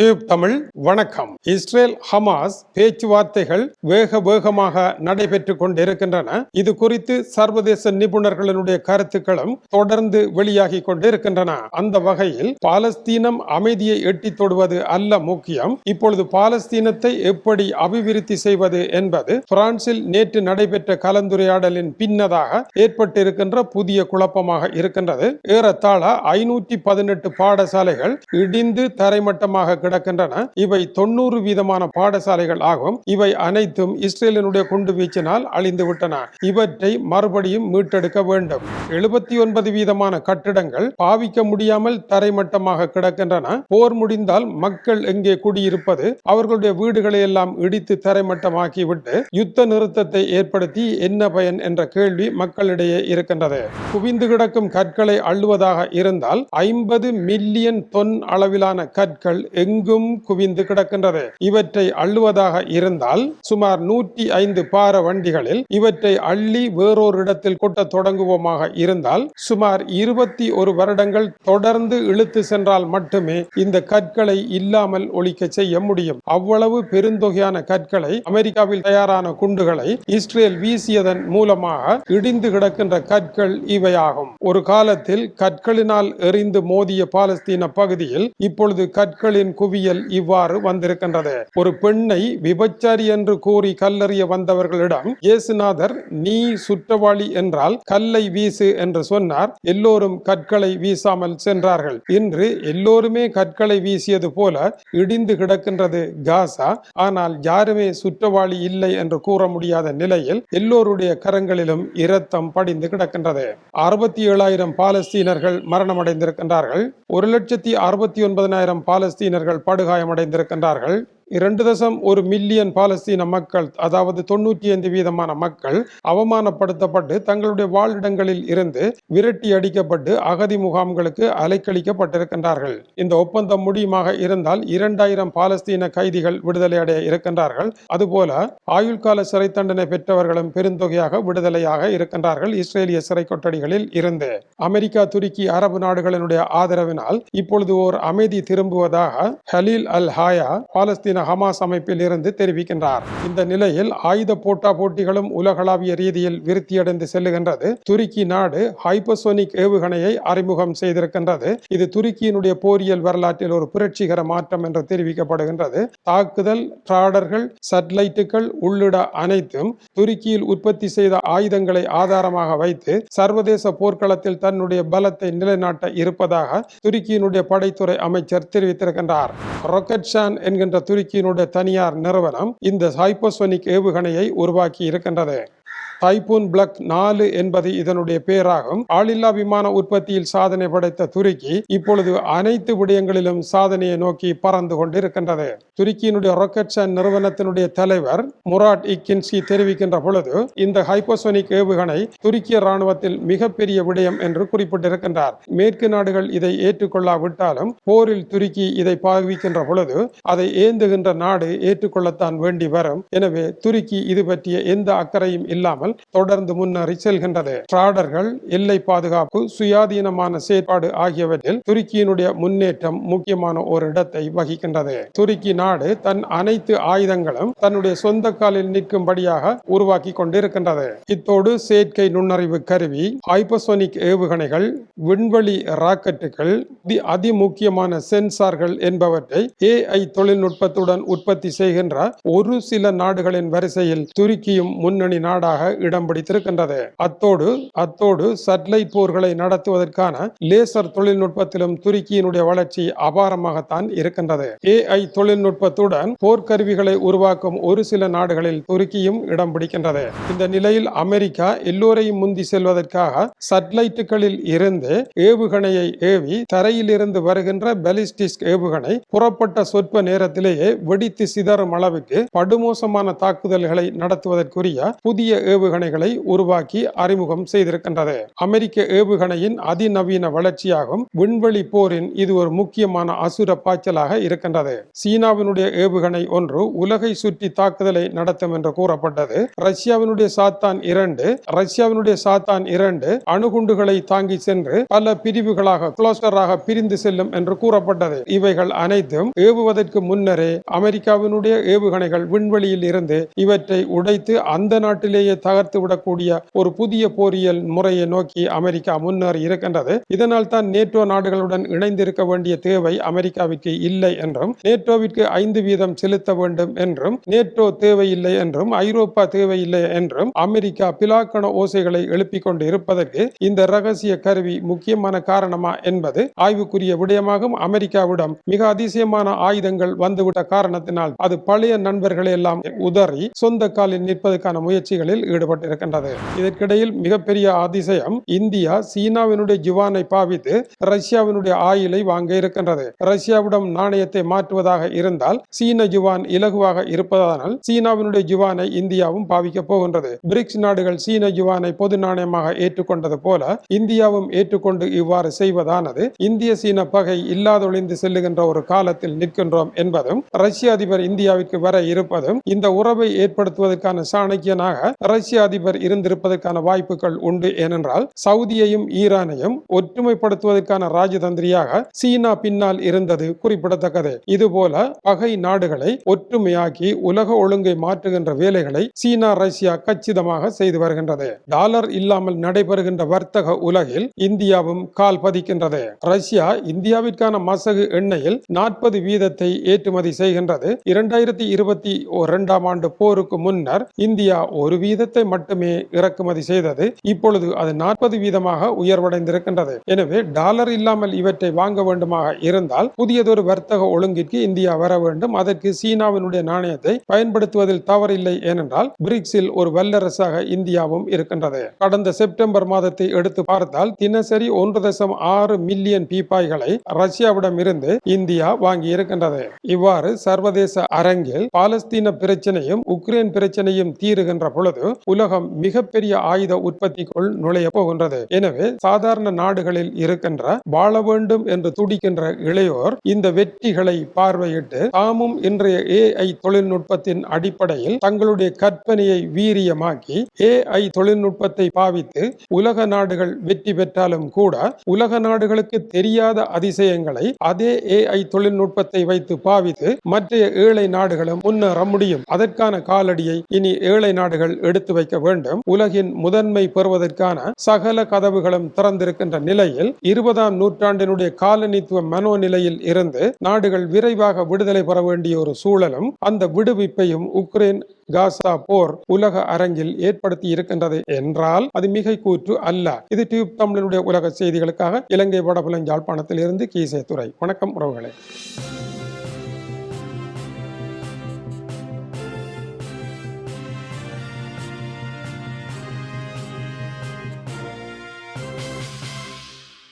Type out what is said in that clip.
Tube Tamil வணக்கம். Israel Hamas பேச்சுவார்த்தைகள் வேக வேகமாக நடைபெற்று கொண்டிருக்கின்றன. இது குறித்து சர்வதேச நிபுணர்களினுடைய கருத்துக்களும் தொடர்ந்து வெளியாகி கொண்டிருக்கின்றன. அந்த வகையில் பாலஸ்தீனம் அமைதியை எட்டி தொடுவது அல்ல முக்கியம். இப்பொழுது பாலஸ்தீனத்தை எப்படி அபிவிருத்தி செய்வது என்பது பிரான்சில் நேற்று நடைபெற்ற கலந்துரையாடலின் பின்னதாக ஏற்பட்டிருக்கின்ற புதிய குழப்பமாக இருக்கின்றது. ஏறத்தாழ ஐநூற்றி பதினெட்டு பாடசாலைகள் இடிந்து தரைமட்டமாக கிடக்கின்றன. இவை தொண்ணூறு வீதமான பாடசாலைகள் ஆகும். இவை அனைத்தும் இஸ்ரேலினுடைய குண்டு வீச்சினால் அழிந்து விட்டன இவற்றை மறுபடியும் மீட்டெடுக்க வேண்டும். எழுபத்தி ஒன்பது வீதமான கட்டிடங்கள் பாவிக்க முடியாமல் தரைமட்டமாக கிடக்கின்றன. போர் முடிந்தால் மக்கள் எங்கே குடியிருப்பது? அவர்களுடைய வீடுகளை எல்லாம் இடித்து தரைமட்டமாக்கிவிட்டு யுத்த நிறுத்தத்தை ஏற்படுத்தி என்ன பயன் என்ற கேள்வி மக்களிடையே இருக்கின்றது. குவிந்து கிடக்கும் கற்களை அள்ளுவதாக இருந்தால் ஐம்பது மில்லியன் தொன் அளவிலான கற்கள் எங்கு எங்கும் குவிந்து கிடக்கின்றது. இவற்றை அள்ளுவதாக இருந்தால் சுமார் நூற்றி ஐந்து பார வண்டிகளில் இவற்றை அள்ளி வேறொரு இடத்தில் கொட்ட தொடங்குவோமாக இருந்தால் சுமார் இருபத்தி ஒரு வருடங்கள் தொடர்ந்து இழுத்து சென்றால் மட்டுமே இந்த கற்களை இல்லாமல் ஒழிக்க செய்ய முடியும். அவ்வளவு பெருந்தொகையான கற்களை அமெரிக்காவில் தயாரான குண்டுகளை இஸ்ரேல் வீசியதன் மூலமாக இடிந்து கிடக்கின்ற கற்கள் இவையாகும். ஒரு காலத்தில் கற்களினால் எறிந்து மோதிய பாலஸ்தீன பகுதியில் இப்பொழுது கற்களின் குவியல் இவ்வாறு வந்திருக்கின்றது. ஒரு பெண்ணை விபச்சாரி என்று கூறி கல்லறிய வந்தவர்களிடம் இயேசுநாதர் நீ சுற்றவாளி என்றால் கல்லை வீசு என்று சொன்னார். எல்லோரும் கற்களை வீசாமல் சென்றார்கள். இன்று எல்லோருமே கற்களை வீசியது போல இடிந்து கிடக்கின்றது காசா. ஆனால் யாருமே சுற்றவாளி இல்லை என்று கூற முடியாத நிலையில் எல்லோருடைய கரங்களிலும் இரத்தம் படிந்து கிடக்கின்றது. அறுபத்தி ஏழாயிரம் பாலஸ்தீனர்கள் மரணமடைந்திருக்கின்றார்கள். ஒரு லட்சத்தி அறுபத்தி ஒன்பதனாயிரம் பாலஸ்தீனர்கள் படுகாயமடைந்திருக்கின்றார்கள். இரண்டு தசம் ஒரு மில்லியன் பாலஸ்தீன மக்கள் அதாவது தொண்ணூற்றி ஐந்து வீதமான மக்கள் அவமானப்படுத்தப்பட்டு தங்களுடைய வாழிடங்களில் இருந்து விரட்டி அடிக்கப்பட்டு அகதி முகாம்களுக்கு அலைக்கழிக்கப்பட்டிருக்கின்றார்கள். இந்த ஒப்பந்தம் முடியுமாக இருந்தால் இரண்டாயிரம் பாலஸ்தீன கைதிகள் விடுதலை அடைய இருக்கின்றார்கள். அதுபோல ஆயுள் கால சிறை தண்டனை பெற்றவர்களும் பெருந்தொகையாக விடுதலையாக இருக்கின்றார்கள் இஸ்ரேலிய சிறை கொட்டடிகளில் இருந்து. அமெரிக்கா துருக்கி அரபு நாடுகளினுடைய ஆதரவினால் இப்பொழுது ஓர் அமைதி திரும்புவதாக ஹலீல் அல் ஹாயா பாலஸ்தீன பாலஸ்தீன ஹமாஸ் அமைப்பில் இருந்து தெரிவிக்கின்றார். இந்த நிலையில் ஆயுத போட்டா போட்டிகளும் உலகளாவிய ரீதியில் விருத்தியடைந்து செல்லுகின்றது. துருக்கி நாடு ஹைப்பசோனிக் ஏவுகணையை அறிமுகம் செய்திருக்கின்றது. இது துருக்கியினுடைய போரியல் வரலாற்றில் ஒரு புரட்சிகர மாற்றம் என்று தெரிவிக்கப்படுகின்றது. தாக்குதல் ட்ராடர்கள் சட்டலைட்டுகள் உள்ளிட அனைத்தும் துருக்கியில் உற்பத்தி செய்த ஆயுதங்களை ஆதாரமாக வைத்து சர்வதேச போர்க்களத்தில் தன்னுடைய பலத்தை நிலைநாட்ட இருப்பதாக துருக்கியினுடைய படைத்துறை அமைச்சர் தெரிவித்திருக்கின்றார். ரொக்கெட்ஷான் என்கின்ற துருக்கி துருக்கியினுடைய தனியார் நிறுவனம் இந்த ஹைப்போசோனிக் ஏவுகணையை உருவாக்கி இருக்கின்றது. டைபூன் பிளக் நாலு என்பது இதனுடைய பேராகும். ஆளில்லா விமான உற்பத்தியில் சாதனை படைத்த துருக்கி இப்பொழுது அனைத்து விடயங்களிலும் சாதனையை நோக்கி பறந்து கொண்டிருக்கின்றது. துருக்கியினுடைய ராக்கெட்சன் நிறுவனத்தினுடைய தலைவர் முராட் இக்கின்ஸ்கி தெரிவிக்கின்ற பொழுது இந்த ஹைப்போசோனிக் ஏவுகணை துருக்கிய ராணுவத்தில் மிகப்பெரிய விடயம் என்று குறிப்பிட்டிருக்கின்றார். மேற்கு நாடுகள் இதை ஏற்றுக்கொள்ளாவிட்டாலும் போரில் துருக்கி இதை பாவிக்கின்ற பொழுது அதை ஏந்துகின்ற நாடு ஏற்றுக்கொள்ளத்தான் வேண்டி வரும். எனவே துருக்கி இது பற்றிய எந்த அக்கறையும் இல்லாமல் இல்லாமல் தொடர்ந்து முன்னேறி செல்கின்றது டிராடர்கள் எல்லை பாதுகாப்பு சுயாதீனமான செயற்பாடு ஆகியவற்றில் துருக்கியினுடைய முன்னேற்றம் முக்கியமான ஒரு இடத்தை வகிக்கின்றது. துருக்கி நாடு தன் அனைத்து ஆயுதங்களும் தன்னுடைய சொந்த காலில் நிற்கும்படியாக உருவாக்கி கொண்டிருக்கின்றது. இத்தோடு செயற்கை நுண்ணறிவு கருவி ஹைப்பசோனிக் ஏவுகணைகள் விண்வெளி ராக்கெட்டுகள் தி- அதிமுக்கியமான சென்சார்கள் என்பவற்றை ஏஐ தொழில்நுட்பத்துடன் உற்பத்தி செய்கின்ற ஒரு சில நாடுகளின் வரிசையில் துருக்கியும் முன்னணி நாடாக இடம் பிடித்திருக்கின்றது. அத்தோடு அத்தோடு சட்டலைட் போர்களை நடத்துவதற்கான லேசர் தொழில்நுட்பத்திலும் துருக்கியினுடைய வளர்ச்சி அபாரமாகத்தான் இருக்கின்றது. ஏஐ தொழில்நுட்பத்துடன் போர்க்கருவிகளை உருவாக்கும் ஒரு சில நாடுகளில் துருக்கியும் இடம் பிடிக்கின்றது. இந்த நிலையில் அமெரிக்கா எல்லோரையும் முந்தி செல்வதற்காக சட்டலைட்டுகளில் இருந்து ஏவுகணையை ஏவி தரையிலிருந்து வருகின்ற பெலிஸ்டிக் ஏவுகணை புறப்பட்ட சொற்ப நேரத்திலேயே வெடித்து சிதறும் அளவுக்கு படுமோசமான தாக்குதல்களை நடத்துவதற்குரிய புதிய ஏவு ஏவுகணைகளை உருவாக்கி அறிமுகம் செய்திருக்கின்றது. அமெரிக்க ஏவுகணையின் அதிநவீன வளர்ச்சியாகும் விண்வெளி போரின் இது ஒரு முக்கியமான அசுர பாய்ச்சலாக இருக்கின்றது. சீனாவினுடைய ஏவுகணை ஒன்று உலகை சுற்றி தாக்குதலை நடத்தும் என்று கூறப்பட்டது. ரஷ்யாவினுடைய சாத்தான் இரண்டு ரஷ்யாவினுடைய சாத்தான் இரண்டு அணுகுண்டுகளை தாங்கி சென்று பல பிரிவுகளாக குளோஸ்டராக பிரிந்து செல்லும் என்று கூறப்பட்டது. இவைகள் அனைத்தும் ஏவுவதற்கு முன்னரே அமெரிக்காவினுடைய ஏவுகணைகள் விண்வெளியில் இருந்து இவற்றை உடைத்து அந்த நாட்டிலேயே தக தகர்த்து விடக்கூடிய ஒரு புதிய போரியல் முறையை நோக்கி அமெரிக்கா முன்னேறி இருக்கின்றது. இதனால் தான் நேட்டோ நாடுகளுடன் இணைந்திருக்க வேண்டிய தேவை அமெரிக்காவிற்கு இல்லை என்றும் நேட்டோவிற்கு ஐந்து வீதம் செலுத்த வேண்டும் என்றும் நேட்டோ தேவையில்லை என்றும் ஐரோப்பா தேவையில்லை என்றும் அமெரிக்கா பிலாக்கண ஓசைகளை எழுப்பிக் கொண்டு இருப்பதற்கு இந்த ரகசிய கருவி முக்கியமான காரணமா என்பது ஆய்வுக்குரிய விடயமாகும். அமெரிக்காவிடம் மிக அதிசயமான ஆயுதங்கள் வந்துவிட்ட காரணத்தினால் அது பழைய நண்பர்களை எல்லாம் உதறி சொந்த காலில் நிற்பதற்கான முயற்சிகளில் ஈடுபட்டிருக்கின்றது. இதற்கிடையில் மிகப்பெரிய அதிசயம் இந்தியா சீனாவினுடைய ஜுவானை பாவித்து ரஷ்யாவினுடைய ஆயிலை வாங்க இருக்கின்றது. ரஷ்யாவிடம் நாணயத்தை மாற்றுவதாக இருந்தால் சீன ஜுவான் இலகுவாக இருப்பதனால் சீனாவினுடைய ஜுவானை இந்தியாவும் பாவிக்க போகின்றது. பிரிக்ஸ் நாடுகள் சீன ஜுவானை பொது நாணயமாக ஏற்றுக்கொண்டது போல இந்தியாவும் ஏற்றுக்கொண்டு இவ்வாறு செய்வதானது இந்திய சீன பகை இல்லாதொழிந்து செல்லுகின்ற ஒரு காலத்தில் நிற்கின்றோம் என்பதும் ரஷ்ய அதிபர் இந்தியாவிற்கு வர இருப்பதும் இந்த உறவை ஏற்படுத்துவதற்கான சாணக்கியனாக ரஷ்ய அதிபர் இருந்திருப்பதற்கான வாய்ப்புகள் உண்டு ஏனென்றால் சவுதியையும் ஈரானையும் ஒற்றுமைப்படுத்துவதற்கான ராஜதந்திரியாக சீனா பின்னால் இருந்தது குறிப்பிடத்தக்கது. இதுபோல பகை நாடுகளை ஒற்றுமையாக்கி உலக ஒழுங்கை மாற்றுகின்ற வேலைகளை சீனா ரஷ்யா கச்சிதமாக செய்து வருகின்றது. டாலர் இல்லாமல் நடைபெறுகின்ற வர்த்தக உலகில் இந்தியாவும் கால் பதிக்கின்றது. ரஷ்யா இந்தியாவிற்கான மசகு எண்ணெயில் நாற்பது வீதத்தை ஏற்றுமதி செய்கின்றது. இரண்டாயிரத்தி இருபத்தி இரண்டாம் ஆண்டு போருக்கு முன்னர் இந்தியா ஒரு வீதத்தை மட்டுமே இறக்குமதி செய்தது இப்பொழுது அது நாற்பது வீதமாக உயர்வடைந்திருக்கின்றது. எனவே டாலர் இல்லாமல் இவற்றை வாங்க வேண்டுமாக இருந்தால் புதியதொரு வர்த்தக ஒழுங்கிற்கு இந்தியா வர வேண்டும். அதற்கு சீனாவினுடைய நாணயத்தை பயன்படுத்துவதில் தவறில்லை ஏனென்றால் பிரிக்ஸில் ஒரு வல்லரசாக இந்தியாவும் இருக்கின்றது. கடந்த செப்டம்பர் மாதத்தை எடுத்து பார்த்தால் தினசரி ஒன்று தசம் ஆறு மில்லியன் பீப்பாய்களை ரஷ்யாவிடம் இருந்து இந்தியா வாங்கி இருக்கின்றது இவ்வாறு சர்வதேச அரங்கில் பாலஸ்தீன பிரச்சனையும் உக்ரைன் பிரச்சனையும் தீருகின்ற பொழுது உலகம் மிகப்பெரிய ஆயுத உற்பத்திக்குள் நுழைய போகின்றது. எனவே சாதாரண நாடுகளில் இருக்கின்ற வாழ வேண்டும் என்று துடிக்கின்ற இளையோர் இந்த வெற்றிகளை பார்வையிட்டு தாமும் இன்றைய ஏஐ தொழில்நுட்பத்தின் அடிப்படையில் தங்களுடைய கற்பனையை வீரியமாக்கி ஏஐ தொழில்நுட்பத்தை பாவித்து உலக நாடுகள் வெற்றி பெற்றாலும் கூட உலக நாடுகளுக்கு தெரியாத அதிசயங்களை அதே ஏஐ தொழில்நுட்பத்தை வைத்து பாவித்து மற்ற ஏழை நாடுகளும் முன்னேற முடியும். அதற்கான காலடியை இனி ஏழை நாடுகள் எடுத்து வைக்க வேண்டும். உலகின் முதன்மை பெறுவதற்கான சகல கதவுகளும் திறந்திருக்கின்ற நிலையில் இருபதாம் நூற்றாண்டினுடைய காலனித்துவ மனோநிலையில் இருந்து நாடுகள் விரைவாக விடுதலை பெற வேண்டிய ஒரு சூழலும் அந்த விடுவிப்பையும் உக்ரைன் காசா போர் உலக அரங்கில் ஏற்படுத்தி இருக்கின்றது என்றால் அது மிகை கூற்று அல்ல. இது டியூப் தமிழனுடைய உலக செய்திகளுக்காக இலங்கை வடபுலன் யாழ்ப்பாணத்தில் இருந்து கீசே துறை வணக்கம் உறவுகளே.